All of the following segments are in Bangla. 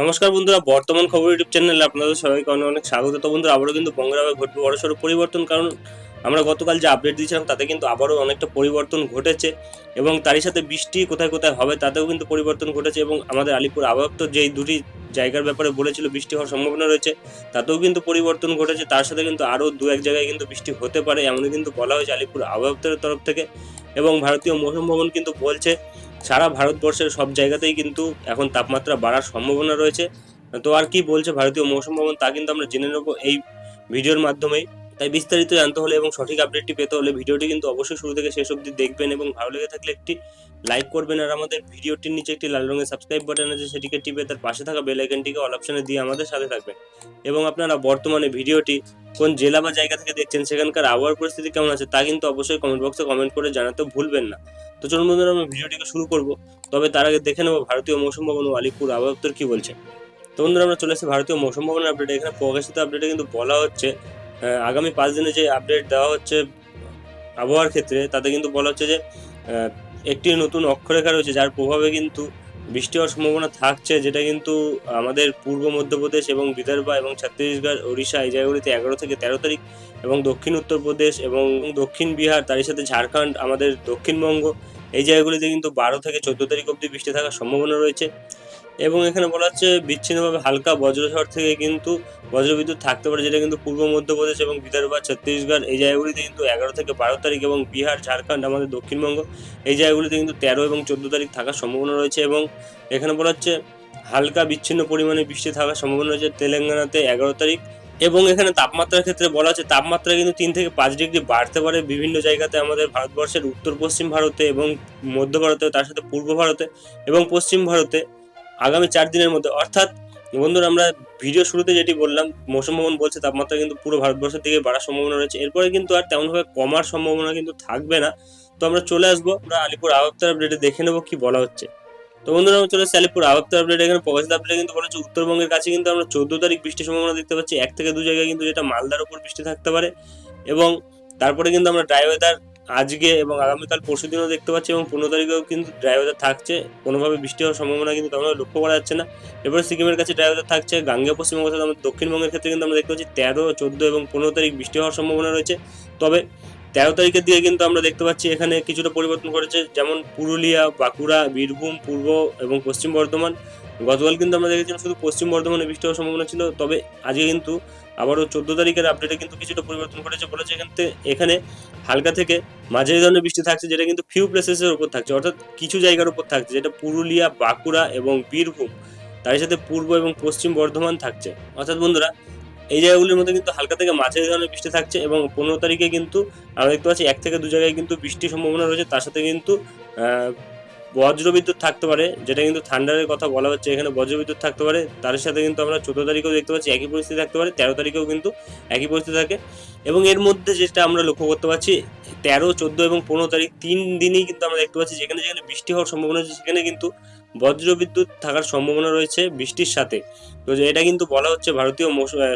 নমস্কার বন্ধুরা, বর্তমান খবর ইউটিউব চ্যানেলে আপনাদের সবাইকে অনেক অনেক স্বাগত। তো বন্ধুরা, আবারও কিন্তু বঙ্গরামে ঘটবে বড়সড় পরিবর্তন, কারণ আমরা গতকাল যে আপডেট দিয়েছিলাম, তাতে কিন্তু আবারও অনেকটা পরিবর্তন ঘটেছে এবং তারই সাথে বৃষ্টি কোথায় কোথায় হবে, তাতেও কিন্তু পরিবর্তন ঘটেছে এবং আমাদের আলিপুর দপ্তর যেই দুটি জায়গার ব্যাপারে বলেছিল বৃষ্টি হওয়ার সম্ভাবনা রয়েছে, তাতেও কিন্তু পরিবর্তন ঘটেছে। তার সাথে কিন্তু আরও দু এক জায়গায় কিন্তু বৃষ্টি হতে পারে, এমনই কিন্তু বলা হয়েছে আলিপুর আবহাওয়া তরফ থেকে এবং ভারতীয় মৌসুম ভবন কিন্তু বলছে সারা ভারতবর্ষের সব জায়গাতেই কিন্তু এখন তাপমাত্রা বাড়ার সম্ভাবনা রয়েছে। তো আর কি বলছে ভারতীয় মৌসুম ভবন তা কিন্তু আমরা জেনে নেব এই ভিডিওর মাধ্যমেই। তাই বিস্তারিত জানতে হলে এবং সঠিক আপডেটটি পেতে হলে ভিডিওটি কিন্তু অবশ্যই শুরু থেকে শেষ অবধি দেখবেন এবং ভালো লেগে থাকলে একটি লাইক করবেন। আর আমাদের ভিডিওটির নিচে একটি লাল রঙের সাবস্ক্রাইব বাটন আছে, সেটিকে টিপে তার পাশে থাকা বেল আইকনটিকে অল অপশনে দিয়ে আমাদের সাথে থাকবেন। এবং আপনারা বর্তমানে ভিডিওটি কোন জেলা বা জায়গা থেকে দেখছেন, সেখানকার আবহাওয়ার পরিস্থিতি কেমন আছে, তা কিন্তু অবশ্যই কমেন্ট বক্সে কমেন্ট করে জানাতে ভুলবেন না। তো চলুন বন্ধুরা, আমরা ভিডিওটিকে শুরু করব। তবে তার আগে দেখে নেব ভারতীয় মৌসুম ভবন ও আলিপুর আবহাওয়া দপ্তর কি বলছে। তো বন্ধুরা, আমরা চলে এসেছি ভারতীয় মৌসুম ভবনের আপডেট এখানে প্রকাশিত আপডেটে কিন্তু বলা হচ্ছে আগামী পাঁচ দিনে যে আপডেট দেওয়া হচ্ছে আবহাওয়ার ক্ষেত্রে, তাতে কিন্তু বলা হচ্ছে যে একটি নতুন অক্ষরেখা রয়েছে যার প্রভাবে কিন্তু বৃষ্টি হওয়ার সম্ভাবনা থাকছে, যেটা কিন্তু আমাদের পূর্ব মধ্যপ্রদেশ এবং বিদর্ভ এবং ছত্তিশগড়, ওড়িশা এই জায়গাগুলিতে এগারো থেকে তেরো তারিখ এবং দক্ষিণ উত্তরপ্রদেশ এবং দক্ষিণ বিহার, তারই সাথে ঝাড়খণ্ড, আমাদের দক্ষিণবঙ্গ, এই জায়গাগুলিতে কিন্তু বারো থেকে চোদ্দ তারিখ অবধি বৃষ্টি থাকার সম্ভাবনা রয়েছে। এবং এখানে বলা হচ্ছে বিচ্ছিন্নভাবে হালকা বজ্রঝড় থেকে কিন্তু বজ্রবিদ্যুৎ থাকতে পারে, যেটা কিন্তু পূর্ব মধ্যপ্রদেশ এবং বিদর্ভ ছত্তিশগড়, এই জায়গাগুলিতে কিন্তু এগারো থেকে বারো তারিখ এবং বিহার, ঝাড়খণ্ড, আমাদের দক্ষিণবঙ্গ, এই জায়গাগুলিতে কিন্তু তেরো এবং চোদ্দ তারিখ থাকার সম্ভাবনা রয়েছে এবং এখানে বলা হচ্ছে হালকা বিচ্ছিন্ন পরিমাণে বৃষ্টি থাকার সম্ভাবনা রয়েছে তেলেঙ্গানাতে এগারো তারিখ এবং এখানে তাপমাত্রার ক্ষেত্রে বলা হচ্ছে তাপমাত্রা কিন্তু তিন থেকে পাঁচ ডিগ্রি বাড়তে পারে বিভিন্ন জায়গাতে আমাদের ভারতবর্ষের উত্তর পশ্চিম ভারতে এবং মধ্য ভারতে, তার সাথে পূর্ব ভারতে এবং পশ্চিম ভারতে। আগামী চার দিনের মধ্যে। অর্থাৎ বন্ধুরা, আমরা ভিডিও শুরুতে যেটি বললাম, মৌসুম ভবন বলছে তাপমাত্রা কিন্তু পুরো ভারতবর্ষের দিকে বাড়ার সম্ভাবনা রয়েছে। এরপরে কিন্তু আর তেমনভাবে কমার সম্ভাবনা কিন্তু থাকবে না। তো আমরা চলে আসব, আমরা আলিপুর আবহাওয়া আপডেটে দেখে নেব কি বলা হচ্ছে। তো বন্ধুরা, আমরা চলে আসছি আলিপুর আবহাওয়া আপডেট এখানে প্রকাশিত আপডেটে কিন্তু বলা হচ্ছে। উত্তরবঙ্গের কাছে কিন্তু আমরা চোদ্দ তারিখ বৃষ্টির সম্ভাবনা দেখতে পাচ্ছি। এক থেকে দু জায়গায় কিন্তু যেটা মালদার উপর বৃষ্টি থাকতে পারে। এবং তারপরে কিন্তু আমরা ড্রাই ওয়েদার আজকে এবং আগামীকাল পরশু দিনও দেখতে পাচ্ছি এবং পনেরো তারিখেও কিন্তু ড্রাই ওয়েদার থাকছে। কোনোভাবে বৃষ্টি হওয়ার সম্ভাবনা কিন্তু তেমন লক্ষ্য করা যাচ্ছে না। এবারে সিকিমের কাছে ড্রাই ওয়েদার থাকছে গাঙ্গে পশ্চিমবঙ্গ অর্থাৎ আমাদের দক্ষিণবঙ্গের ক্ষেত্রে কিন্তু আমরা দেখতে পাচ্ছি তেরো, চোদ্দ এবং পনেরো তারিখ বৃষ্টি হওয়ার সম্ভাবনা রয়েছে। তবে তেরো তারিখের দিকে কিন্তু আমরা দেখতে পাচ্ছি এখানে কিছুটা পরিবর্তন করেছে যেমন পুরুলিয়া, বাঁকুড়া, বীরভূম, পূর্ব এবং পশ্চিম বর্ধমান। গতকাল কিন্তু আমরা দেখেছিলাম শুধু পশ্চিম বর্ধমানে বৃষ্টি হওয়ার সম্ভাবনা ছিল। তবে আজকে কিন্তু আবারও চোদ্দ তারিখের আপডেটে কিন্তু কিছুটা পরিবর্তন ঘটেছে বলেছে এখান থেকে। এখানে হালকা থেকে মাঝারি ধরনের বৃষ্টি থাকছে, যেটা কিন্তু ফিউ প্লেসেসের উপর থাকছে। অর্থাৎ কিছু জায়গার উপর থাকছে, যেটা পুরুলিয়া, বাঁকুড়া এবং বীরভূম। তার সাথে পূর্ব এবং পশ্চিম বর্ধমান থাকছে। অর্থাৎ বন্ধুরা, এই জায়গাগুলির মধ্যে কিন্তু হালকা থেকে মাঝারি ধরনের বৃষ্টি থাকছে এবং পনেরো তারিখে কিন্তু আমরা দেখতে পাচ্ছি এক থেকে দু জায়গায় কিন্তু বৃষ্টির সম্ভাবনা রয়েছে। তার সাথে কিন্তু বজ্রবিদ্যুৎ থাকতে পারে, যেটা কিন্তু থান্ডারের কথা বলা হচ্ছে, এখানে বজ্রবিদ্যুৎ থাকতে পারে। তার সাথে কিন্তু আমরা চোদ্দ তারিখেও দেখতে পাচ্ছি, একই পরিস্থিতি থাকতে পারে, তেরো তারিখেও কিন্তু একই পরিস্থিতি থাকে। এবং এর মধ্যে যেটা আমরা লক্ষ্য করতে পারছি, তেরো, চোদ্দ এবং পনেরো তারিখ, তিন দিনই কিন্তু আমরা দেখতে পাচ্ছি, যেখানে যেখানে বৃষ্টি হওয়ার সম্ভাবনা আছে, সেখানে কিন্তু বজ্রবিদ্যুৎ থাকার সম্ভাবনা রয়েছে বৃষ্টির সাথে। তো এটা কিন্তু বলা হচ্ছে ভারতীয়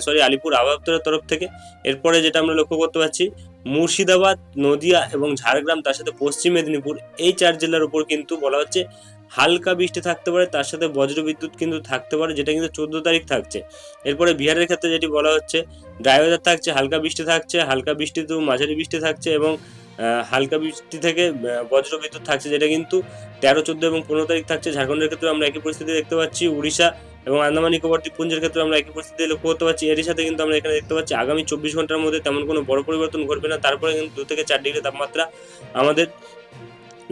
সরি আলিপুর আবহাওয়া তরফ থেকে। এরপরে যেটা আমরা লক্ষ্য করতে পারছি, মুর্শিদাবাদ, নদিয়া এবং ঝাড়গ্রাম, তার সাথে পশ্চিম মেদিনীপুর, এই চার জেলার উপর কিন্তু বলা হচ্ছে হালকা বৃষ্টি থাকতে পারে, তার সাথে বজ্রবিদ্যুৎ কিন্তু থাকতে পারে, যেটা কিন্তু চোদ্দ তারিখ থাকছে। এরপরে বিহারের ক্ষেত্রে যেটি বলা হচ্ছে ড্রাই ওয়েদার থাকছে, হালকা বৃষ্টি থাকছে, হালকা বৃষ্টি তো মাঝারি বৃষ্টি থাকছে এবং হালকা বৃষ্টি থেকে বজ্র বিদ্যুৎ থাকছে, যেটা কিন্তু তেরো, চোদ্দ এবং পনেরো তারিখ থাকছে। ঝাড়খণ্ডের ক্ষেত্রে আমরা একই পরিস্থিতি দেখতে পাচ্ছি, উড়িষ্যা এবং আন্দামান নিকোবর দ্বীপপুঞ্জের ক্ষেত্রে আমরা একই পরিস্থিতি লক্ষ্য করতে পারছি এরই সাথে কিন্তু আমরা এখানে দেখতে পাচ্ছি, আগামী চব্বিশ ঘণ্টার মধ্যে তেমন কোনো বড় পরিবর্তন ঘটবে না। তারপরে কিন্তু দু থেকে চার ডিগ্রি তাপমাত্রা আমাদের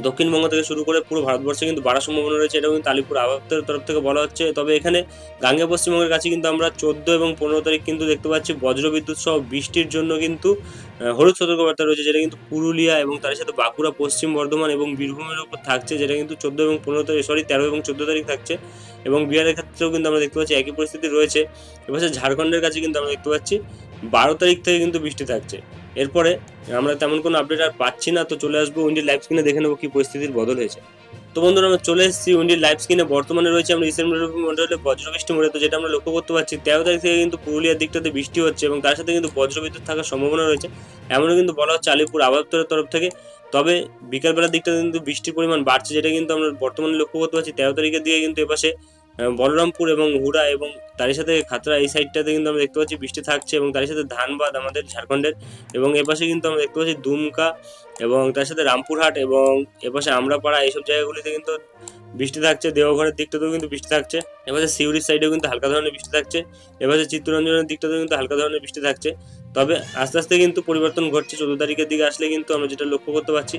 দক্ষিণবঙ্গ থেকে শুরু করে পুরো ভারতবর্ষে কিন্তু বাড়ার সম্ভাবনা রয়েছে, এটাও কিন্তু আলিপুর আবহাওয়া দপ্তরের তরফ থেকে বলা হচ্ছে। তবে এখানে গাঙ্গে পশ্চিমবঙ্গের কাছে কিন্তু আমরা চোদ্দ এবং পনেরো তারিখ কিন্তু দেখতে পাচ্ছি বজ্রবিদ্যুৎ সহ বৃষ্টির জন্য কিন্তু হলুদ সতর্কবার্তা রয়েছে, যেটা কিন্তু পুরুলিয়া এবং তার সাথে বাঁকুড়া, পশ্চিম বর্ধমান এবং বীরভূমের উপর থাকছে, যেটা কিন্তু চোদ্দ এবং পনেরো তারিখ সরি তেরো এবং চোদ্দ তারিখ থাকছে। এবং বিহারের ক্ষেত্রেও কিন্তু আমরা দেখতে পাচ্ছি একই পরিস্থিতি রয়েছে। এবার ঝাড়খণ্ডের কাছে কিন্তু আমরা দেখতে পাচ্ছি, বারো তারিখ থেকে কিন্তু বৃষ্টি থাকছে। এরপরে আমরা তেমন কোনো আপডেট আর পাচ্ছি না, তো চলে আসব উইন্ডির লাইভ স্ক্রিনে দেখে নেব কি পরিস্থিতির বদল হয়েছে। তো বন্ধুরা, আমরা চলে এসেছি উইন্ডির লাইভ স্ক্রিনে বর্তমানে রয়েছে আমরা ইসেন মন্ডলে বজ্রবৃষ্টি মোড়ে, তো যেটা আমরা লক্ষ্য করতে পারছি, তেরো তারিখ থেকে কিন্তু পুরুলিয়ার দিকটাতে বৃষ্টি হচ্ছে এবং তার সাথে কিন্তু বজ্রবিদ্যুৎ থাকার সম্ভাবনা রয়েছে। এমনও কিন্তু বলা হচ্ছে আলিপুর আবহাওয়া তরফ থেকে। তবে বিকালবেলার দিকটা কিন্তু বৃষ্টির পরিমাণ বাড়ছে, যেটা কিন্তু আমরা বর্তমানে লক্ষ্য করতে পারছি। তেরো তারিখের দিকে কিন্তু এপাশে বলরামপুর এবং হুড়া এবং তারই সাথে খাতড়া এই সাইডটাতে কিন্তু আমরা দেখতে পাচ্ছি বৃষ্টি থাকছে এবং তারই সাথে ধানবাদ আমাদের ঝাড়খণ্ডের এবং এপাশে কিন্তু আমরা দেখতে পাচ্ছি দুমকা এবং তার সাথে রামপুরহাট এবং এপাশে আমরাপাড়া এইসব জায়গাগুলিতে কিন্তু বৃষ্টি থাকছে, দেওঘরের দিকটাতেও কিন্তু বৃষ্টি থাকছে এপাশে সিউড়ির সাইডেও কিন্তু হালকা ধরনের বৃষ্টি থাকছে এপাশে চিত্তরঞ্জনের দিকটাতেও কিন্তু হালকা ধরনের বৃষ্টি থাকছে। তবে আস্তে আস্তে কিন্তু পরিবর্তন ঘটছে। চোদ্দ তারিখের দিকে আসলে কিন্তু আমরা যেটা লক্ষ্য করতে পারছি,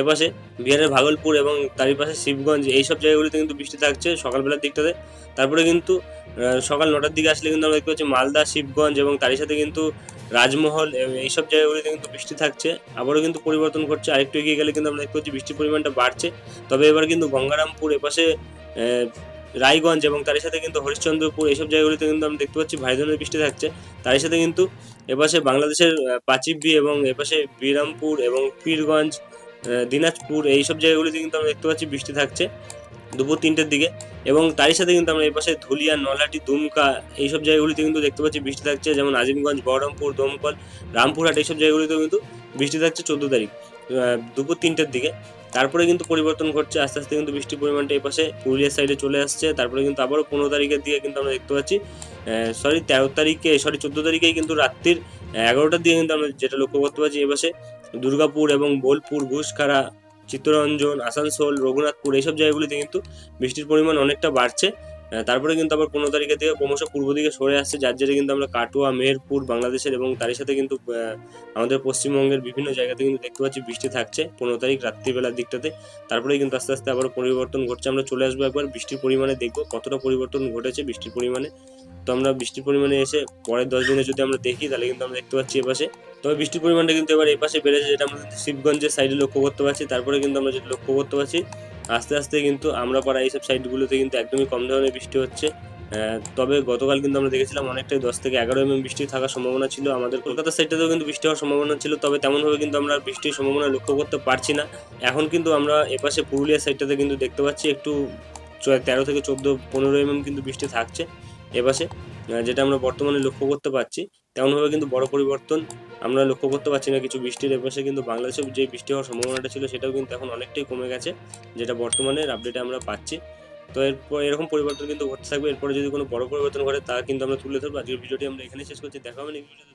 এপাশে বিহারের ভাগলপুর এবং তারই পাশে শিবগঞ্জ, এইসব জায়গাগুলিতে কিন্তু বৃষ্টি থাকছে সকালবেলার দিকটাতে। তারপরে কিন্তু সকাল নটার দিকে আসলে কিন্তু আমরা দেখতে পাচ্ছি মালদা, শিবগঞ্জ এবং তারই সাথে কিন্তু রাজমহল এইসব জায়গাগুলিতে কিন্তু বৃষ্টি থাকছে। আবারও কিন্তু পরিবর্তন ঘটছে। আরেকটু এগিয়ে গেলে কিন্তু আমরা দেখতে পাচ্ছি বৃষ্টির পরিমাণটা বাড়ছে। তবে এবার কিন্তু গঙ্গারামপুর এপাশে রায়গঞ্জ এবং তারই সাথে কিন্তু হরিশ্চন্দ্রপুর এইসব জায়গাগুলিতে কিন্তু আমরা দেখতে পাচ্ছি ভারী ধরনের বৃষ্টি থাকছে। তারই সাথে কিন্তু এপাশে বাংলাদেশের আহ, পাচিবি এবং এপাশে বিরামপুর এবং পীরগঞ্জ দিনাজপুর এইসব জায়গাগুলিতে কিন্তু আমরা দেখতে পাচ্ছি বৃষ্টি থাকছে দুপুর তিনটের দিকে। এবং তারই সাথে কিন্তু আমরা এপাশে ধুলিয়া নলহাটি দুমকা এইসব জায়গাগুলিতে কিন্তু দেখতে পাচ্ছি বৃষ্টি থাকছে। যেমন আজিমগঞ্জ বহরমপুর দমকল রামপুরহাট এইসব জায়গাগুলিতেও কিন্তু বৃষ্টি থাকছে চোদ্দ তারিখ। দুপুর তিনটের দিকে। তারপরে কিন্তু পরিবর্তন ঘটছে, আস্তে আস্তে কিন্তু বৃষ্টির পরিমাণটা এই পাশে পুরুলিয়ার সাইডে চলে আসছে। তারপরে কিন্তু আবারও পনেরো তারিখের দিকে কিন্তু আমরা দেখতে পাচ্ছি সরি তেরো তারিখে সরি চোদ্দ তারিখেই কিন্তু রাত্রির এগারোটার দিকে কিন্তু আমরা যেটা লক্ষ্য করতে পারছি এ পাশে, দুর্গাপুর এবং বোলপুর, ঘুষখাড়া, চিত্তরঞ্জন, আসানসোল, রঘুনাথপুর, এইসব জায়গাগুলিতে কিন্তু বৃষ্টির পরিমাণ অনেকটা বাড়ছে। তারপরে কিন্তু আবার পনেরো তারিখের দিকে ক্রমশ পূর্ব দিকে সরে আসছে, যার জেরে কিন্তু আমরা কাটোয়া, মেহেরপুর, বাংলাদেশের এবং তারই সাথে কিন্তু আমাদের পশ্চিমবঙ্গের বিভিন্ন জায়গাতে কিন্তু দেখতে পাচ্ছি বৃষ্টি থাকছে পনেরো তারিখ রাত্রিবেলার দিকটাতে। তারপরে কিন্তু আস্তে আস্তে আবার পরিবর্তন ঘটছে। আমরা চলে আসব একবার বৃষ্টির পরিমাণে দেখব কতটা পরিবর্তন ঘটেছে বৃষ্টির পরিমাণে। তো আমরা বৃষ্টির পরিমাণে এসে পরের দশ দিনে যদি আমরা দেখি, তাহলে কিন্তু আমরা দেখতে পাচ্ছি এপাশে। তবে বৃষ্টির পরিমাণটা কিন্তু এবার এই পাশে বেড়েছে, যেটা আমরা শিবগঞ্জের সাইডে লক্ষ্য করতে পারছি। তারপরে কিন্তু আমরা যেটা লক্ষ্য করতে পারছি আস্তে আস্তে কিন্তু আমরা পাড়া এইসব সাইডগুলোতে কিন্তু একদমই কম ধরনের বৃষ্টি হচ্ছে। তবে গতকাল কিন্তু আমরা দেখেছিলাম অনেকটাই দশ থেকে এগারো এমএম বৃষ্টি থাকার সম্ভাবনা ছিল। আমাদের কলকাতার সাইডটাতেও কিন্তু বৃষ্টি হওয়ার সম্ভাবনা ছিল, তবে তেমনভাবে কিন্তু আমরা বৃষ্টির সম্ভাবনা লক্ষ্য করতে পারছি না। এখন কিন্তু আমরা এপাশে পুরুলিয়া সাইডটাতে কিন্তু দেখতে পাচ্ছি একটু তেরো থেকে চোদ্দ, পনেরো এমএম কিন্তু বৃষ্টি থাকছে এপাশে যেটা আমরা বর্তমানে লক্ষ্য করতে পারছি। তেমনভাবে কিন্তু বড় পরিবর্তন আমরা লক্ষ্য করতে পারছি না। কিছু বৃষ্টির এপাশে কিন্তু বাংলাদেশে যে বৃষ্টি হওয়ার সম্ভাবনাটা ছিল, সেটাও কিন্তু এখন অনেকটাই কমে গেছে, যেটা বর্তমানে আপডেটে আমরা পাচ্ছি। তো এরপর এরকম পরিবর্তন কিন্তু ঘটতে থাকবে। এরপরে যদি কোনো বড় পরিবর্তন ঘটে, তা কিন্তু আমরা তুলে ধরবো। আজকের ভিডিওটি আমরা এখানে শেষ করছি। দেখা হবে নেক্সট ভিডিওতে